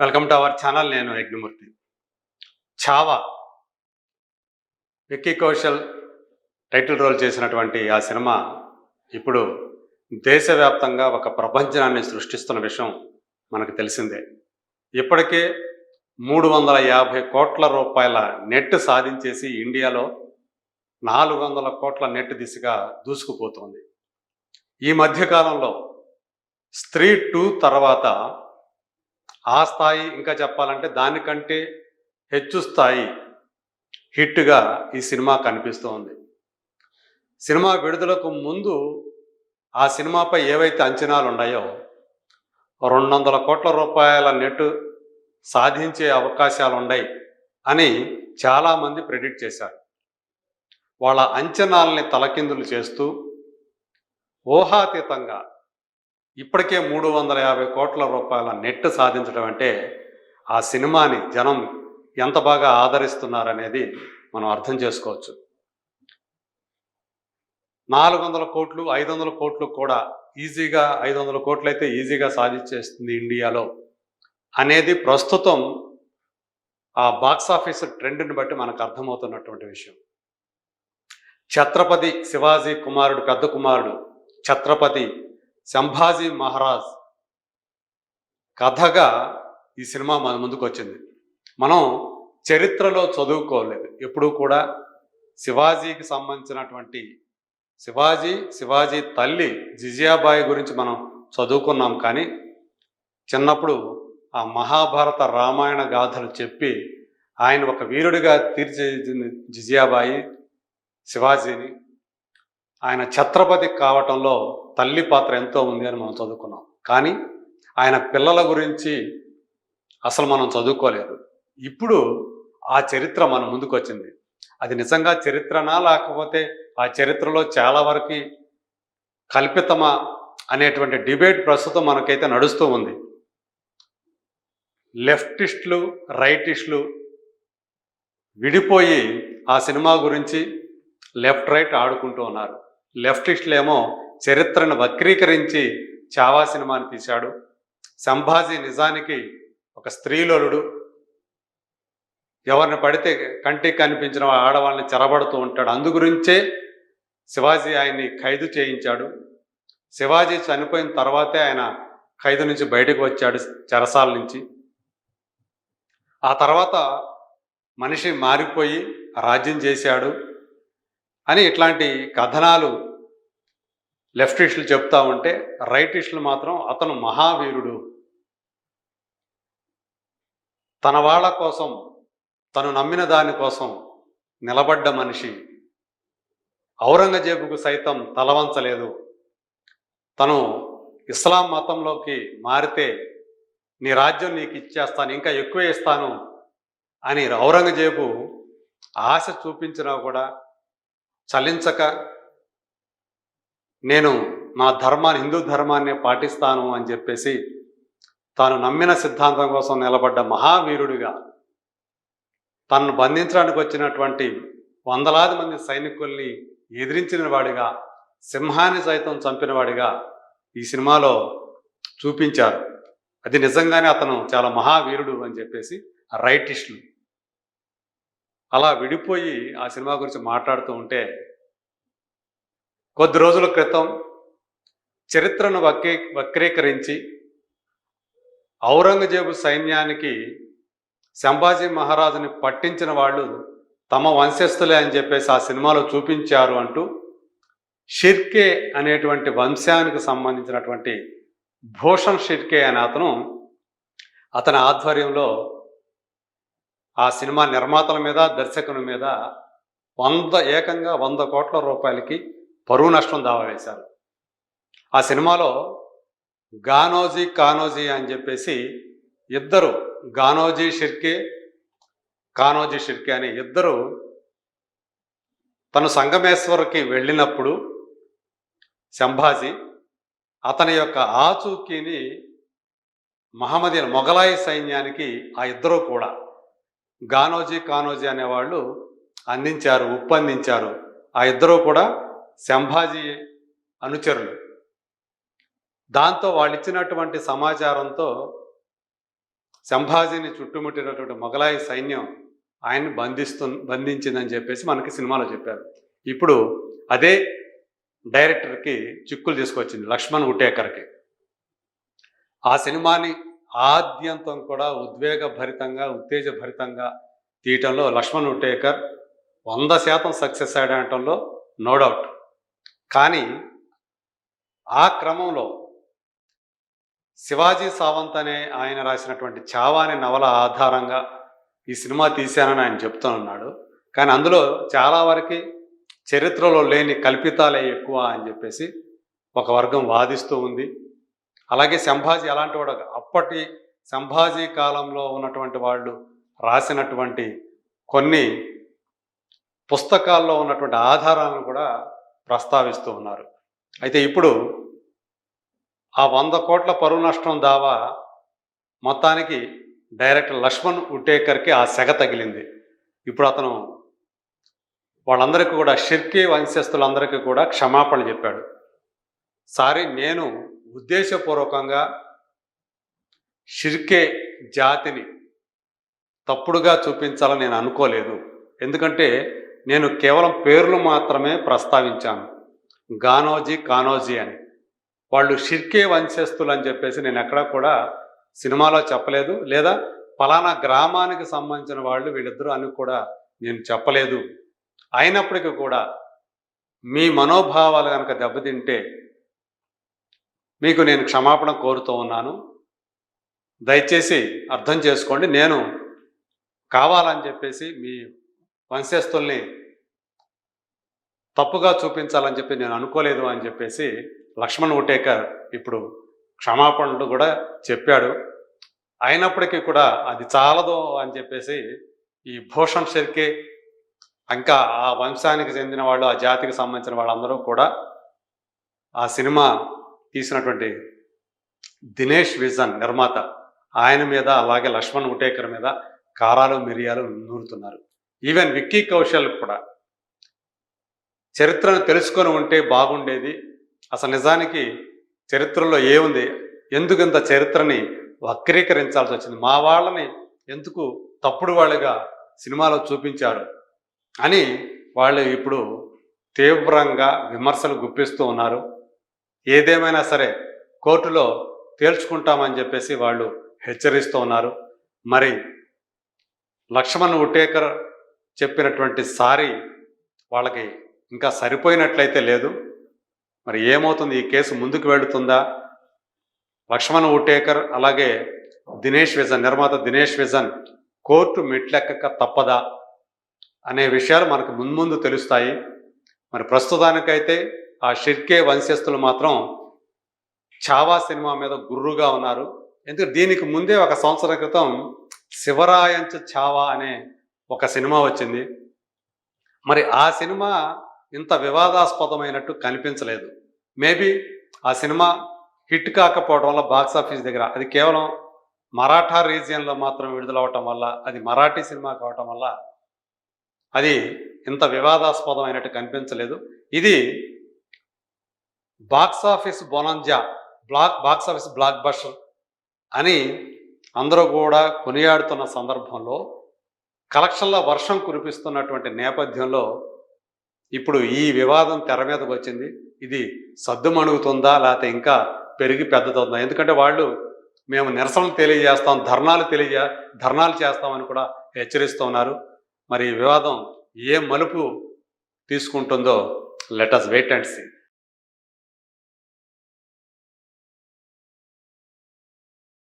Welcome to our channel నేను Yagnamurthy. Chhaava Vicky Kaushal title role చేసినటువంటి ఆ సినిమా ఇప్పుడు దేశవ్యాప్తంగా ఒక ప్రపంచాన్ని సృష్టిస్తున్న విషయం మనకు తెలిసిందే. ఇప్పటికే మూడు వందల యాభై కోట్ల రూపాయల నెట్ సాధించేసి ఇండియాలో నాలుగు వందల కోట్ల నెట్ దిశగా దూసుకుపోతోంది. ఈ మధ్యకాలంలో స్త్రీ టూ తర్వాత ఆ స్థాయి ఇంకా చెప్పాలంటే దానికంటే హెచ్చు స్థాయి హిట్గా ఈ సినిమా కనిపిస్తోంది. సినిమా విడుదలకు ముందు ఆ సినిమాపై ఏవైతే అంచనాలు ఉన్నాయో రెండు వందల కోట్ల రూపాయల నెట్ సాధించే అవకాశాలు ఉన్నాయి అని చాలామంది ప్రెడిక్ట్ చేశారు. వాళ్ళ అంచనాల్ని తలకిందులు చేస్తూ ఊహాతీతంగా ఇప్పటికే మూడు వందల యాభై కోట్ల రూపాయల నెట్ సాధించడం అంటే ఆ సినిమాని జనం ఎంత బాగా ఆదరిస్తున్నారనేది మనం అర్థం చేసుకోవచ్చు. నాలుగు వందల కోట్లు ఐదు వందల కోట్లు కూడా ఈజీగా ఐదు వందల కోట్లు అయితే ఈజీగా సాధించేస్తుంది ఇండియాలో అనేది ప్రస్తుతం ఆ బాక్స్ ఆఫీస్ ట్రెండ్ని బట్టి మనకు అర్థమవుతున్నటువంటి విషయం. ఛత్రపతి శివాజీ కుమారుడు పెద్ద కుమారుడు ఛత్రపతి సంభాజీ మహారాజ్ కథగా ఈ సినిమా మన ముందుకు వచ్చింది మనం చరిత్రలో చదువుకోలేదు. ఎప్పుడూ కూడా శివాజీకి సంబంధించినటువంటి శివాజీ శివాజీ తల్లి జిజియాబాయి గురించి మనం చదువుకున్నాం కానీ చిన్నప్పుడు ఆ మహాభారత రామాయణ గాథలు చెప్పి ఆయన ఒక వీరుడిగా తీర్చిదిద్దింది జిజియాబాయి శివాజీని. ఆయన ఛత్రపతి కావటంలో తల్లి పాత్ర ఎంతో ఉంది అని మనం చదువుకున్నాం. కానీ ఆయన పిల్లల గురించి అసలు మనం చదువుకోలేదు. ఇప్పుడు ఆ చరిత్ర మన ముందుకు వచ్చింది అది నిజంగా చరిత్రనా లేకపోతే ఆ చరిత్రలో చాలా వరకు కల్పితమా అనేటువంటి డిబేట్ ప్రస్తుతం మనకైతే నడుస్తూ ఉంది. లెఫ్టిస్టులు రైటిస్టులు విడిపోయి ఆ సినిమా గురించి లెఫ్ట్ రైట్ ఆడుకుంటూ ఉన్నారు. లెఫ్టిస్టులు ఏమో చరిత్రను వక్రీకరించి చావా సినిమాని తీశాడు. సంభాజీ నిజానికి ఒక స్త్రీలోలుడు. ఎవరిని పడితే కంటికి కనిపించిన ఆడవాళ్ళని చెరబడుతూ ఉంటాడు. అందు గురించే శివాజీ ఆయన్ని ఖైదు చేయించాడు. శివాజీ చనిపోయిన తర్వాతే ఆయన ఖైదు నుంచి బయటకు వచ్చాడు చెరసాల నుంచి. ఆ తర్వాత మనిషి మారిపోయి రాజ్యం చేశాడు. అని ఇట్లాంటి కథనాలు లెఫ్టిస్టులు చెప్తా ఉంటే రైటిస్టులు మాత్రం అతను మహావీరుడు. తన వాళ్ళ కోసం తను నమ్మిన దాని కోసం నిలబడ్డ మనిషి. ఔరంగజేబుకు సైతం తలవంచలేదు. తను ఇస్లాం మతంలోకి మారితే నీ రాజ్యం నీకు ఇచ్చేస్తాను ఇంకా ఎక్కువ ఇస్తాను అని ఔరంగజేబు ఆశ చూపించినా కూడా చలించక నేను నా ధర్మాన్ని హిందూ ధర్మాన్ని పాటిస్తాను అని చెప్పేసి తాను నమ్మిన సిద్ధాంతం కోసం నిలబడ్డ మహావీరుడిగా తనను బంధించడానికి వచ్చినటువంటి వందలాది మంది సైనికుల్ని ఎదిరించిన వాడిగా సింహాన్ని సైతం చంపినవాడిగా ఈ సినిమాలో చూపించారు. అది నిజంగానే అతను చాలా మహావీరుడు అని చెప్పేసి రైటిస్టులు అలా విడిపోయి ఆ సినిమా గురించి మాట్లాడుతూ ఉంటే కొద్ది రోజుల క్రితం చరిత్రను వక్రీ వక్రీకరించి ఔరంగజేబు సైన్యానికి సంభాజీ మహారాజుని పట్టించిన వాళ్ళు తమ వంశస్థులే అని చెప్పేసి ఆ సినిమాలో చూపించారు అంటూ షిర్కే అనేటువంటి వంశానికి సంబంధించినటువంటి భూషణ్ షిర్కే అనే అతను అతని ఆధ్వర్యంలో ఆ సినిమా నిర్మాతల మీద దర్శకుని మీద వంద ఏకంగా వంద కోట్ల రూపాయలకి పరువు నష్టం దావా వేశారు. ఆ సినిమాలో గానోజీ కానోజీ అని చెప్పేసి ఇద్దరు గానోజీ షిర్కే కానోజీ షిర్కే అనే ఇద్దరు తను సంగమేశ్వర్కి వెళ్ళినప్పుడు సంభాజీ అతని యొక్క ఆచూకీని మహమ్మదీన్ మొఘలాయి సైన్యానికి ఆ ఇద్దరు కూడా గానోజీ కానోజీ అనేవాళ్ళు అందించారు ఉప్పందించారు ఆ ఇద్దరు కూడా సంభాజీ అనుచరులు. దాంతో వాళ్ళు ఇచ్చినటువంటి సమాచారంతో సంభాజీని చుట్టుముట్టినటువంటి మొఘలాయి సైన్యం ఆయన్ని బంధిస్తు బంధించిందని చెప్పేసి మనకి సినిమాలో చెప్పారు. ఇప్పుడు అదే డైరెక్టర్కి చిక్కులు తీసుకొచ్చింది లక్ష్మణ్ ఉటేకర్కి. ఆ సినిమాని ఆద్యంతం కూడా ఉద్వేగభరితంగా ఉత్తేజభరితంగా తీయటంలో లక్ష్మణ్ ఉటేకర్ వంద శాతం సక్సెస్ అయ్యడంలో నో డౌట్. కానీ ఆ క్రమంలో శివాజీ సావంత్ అనే ఆయన రాసినటువంటి చావా అనే నవల ఆధారంగా ఈ సినిమా తీశానని ఆయన చెప్తూ ఉన్నాడు కానీ అందులో చాలా వరకు చరిత్రలో లేని కల్పితాలే ఎక్కువ అని చెప్పేసి ఒక వర్గం వాదిస్తూ ఉంది. అలాగే సంభాజీ అలాంటి వాడు అప్పటి సంభాజీ కాలంలో ఉన్నటువంటి వాళ్ళు రాసినటువంటి కొన్ని పుస్తకాల్లో ఉన్నటువంటి ఆధారాలను కూడా ప్రస్తావిస్తూ ఉన్నారు. అయితే ఇప్పుడు ఆ వంద కోట్ల పరువు నష్టం దావా మొత్తానికి డైరెక్టర్ లక్ష్మణ్ ఉటేకర్కి ఆ సెగ తగిలింది. ఇప్పుడు అతను వాళ్ళందరికీ కూడా షిర్కీ వంశస్థులందరికీ కూడా క్షమాపణ చెప్పాడు. సారీ నేను ఉద్దేశపూర్వకంగా షిర్కే జాతిని తప్పుడుగా చూపించాలని నేను అనుకోలేదు. ఎందుకంటే నేను కేవలం పేర్లు మాత్రమే ప్రస్తావించాను. గానోజీ కానోజీ అని. వాళ్ళు షిర్కే వంశస్థులు అని చెప్పేసి నేను ఎక్కడా కూడా సినిమాలో చెప్పలేదు. లేదా ఫలానా గ్రామానికి సంబంధించిన వాళ్ళు వీళ్ళిద్దరూ అని కూడా నేను చెప్పలేదు. అయినప్పటికీ కూడా మీ మనోభావాలు కనుక దెబ్బతింటే మీకు నేను క్షమాపణ కోరుతూ ఉన్నాను. దయచేసి అర్థం చేసుకోండి. నేను కావాలని చెప్పేసి మీ వంశస్థుల్ని తప్పుగా చూపించాలని చెప్పి నేను అనుకోలేదు అని చెప్పేసి లక్ష్మణ్ ఉటేకర్ ఇప్పుడు క్షమాపణలు కూడా చెప్పాడు. అయినప్పటికీ కూడా అది చాలదు అని చెప్పేసి ఈ భూషణ్ షెర్కే ఇంకా ఆ వంశానికి చెందిన వాళ్ళు ఆ జాతికి సంబంధించిన వాళ్ళందరూ కూడా ఆ సినిమా తీసినటువంటి దినేష్ విజన్ నిర్మాత ఆయన మీద అలాగే లక్ష్మణ్ ఉటేకర్ మీద కారాలు మిరియాలు నూరుతున్నారు. ఈవెన్ విక్కీ కౌశల్ కూడా. చరిత్రను తెలుసుకొని ఉంటే బాగుండేది. అసలు నిజానికి చరిత్రలో ఏముంది? ఎందుకు ఇంత చరిత్రని వక్రీకరించాల్సి వచ్చింది? మా వాళ్ళని ఎందుకు తప్పుడు వాళ్ళుగా సినిమాలో చూపించారు? అని వాళ్ళు ఇప్పుడు తీవ్రంగా విమర్శలు గుప్పిస్తూ ఉన్నారు. ఏదేమైనా సరే కోర్టులో తేల్చుకుంటామని చెప్పేసి వాళ్ళు హెచ్చరిస్తూ ఉన్నారు. మరి లక్ష్మణ్ ఉటేకర్ చెప్పినటువంటి సారీ వాళ్ళకి ఇంకా సరిపోయినట్లయితే లేదు. మరి ఏమవుతుంది? ఈ కేసు ముందుకు వెళుతుందా? లక్ష్మణ్ ఉటేకర్ అలాగే దినేష్ విజన్ నిర్మాత దినేష్ విజన్ కోర్టు మెట్లెక్కక తప్పదా? అనే విషయాలు మనకు ముందు తెలుస్తాయి. మరి ప్రస్తుతానికైతే ఆ షిర్కే వంశస్థులు మాత్రం చావా సినిమా మీద గుర్రుగా ఉన్నారు. ఎందుకంటే దీనికి ముందే ఒక సంవత్సరం క్రితం శివరాయంచ చావా అనే ఒక సినిమా వచ్చింది. మరి ఆ సినిమా ఇంత వివాదాస్పదమైనట్టు కనిపించలేదు. మేబీ ఆ సినిమా హిట్ కాకపోవడం వల్ల బాక్స్ ఆఫీస్ దగ్గర అది కేవలం మరాఠా రీజియన్లో మాత్రం విడుదలవటం వల్ల అది మరాఠీ సినిమా కావటం వల్ల అది ఇంత వివాదాస్పదమైనట్టు కనిపించలేదు. ఇది box office bonanza block box office blockbuster అని అందరూ కూడా కొనియాడుతున్న సందర్భంలో కలెక్షన్ల వర్షం కురిపిస్తున్నటువంటి నేపథ్యంలో ఇప్పుడు ఈ వివాదం తెర మీదకు వచ్చింది. ఇది సద్దుమణుగుతుందా లేకపోతే ఇంకా పెరిగి పెద్దదవుతుందా? ఎందుకంటే వాళ్ళు మేము నిరసనలు తెలియజేస్తాం ధర్నాలు తెలియజే ధర్నాలు చేస్తామని కూడా హెచ్చరిస్తూ ఉన్నారు. మరి ఈ వివాదం ఏ మలుపు తీసుకుంటుందో let us wait and see.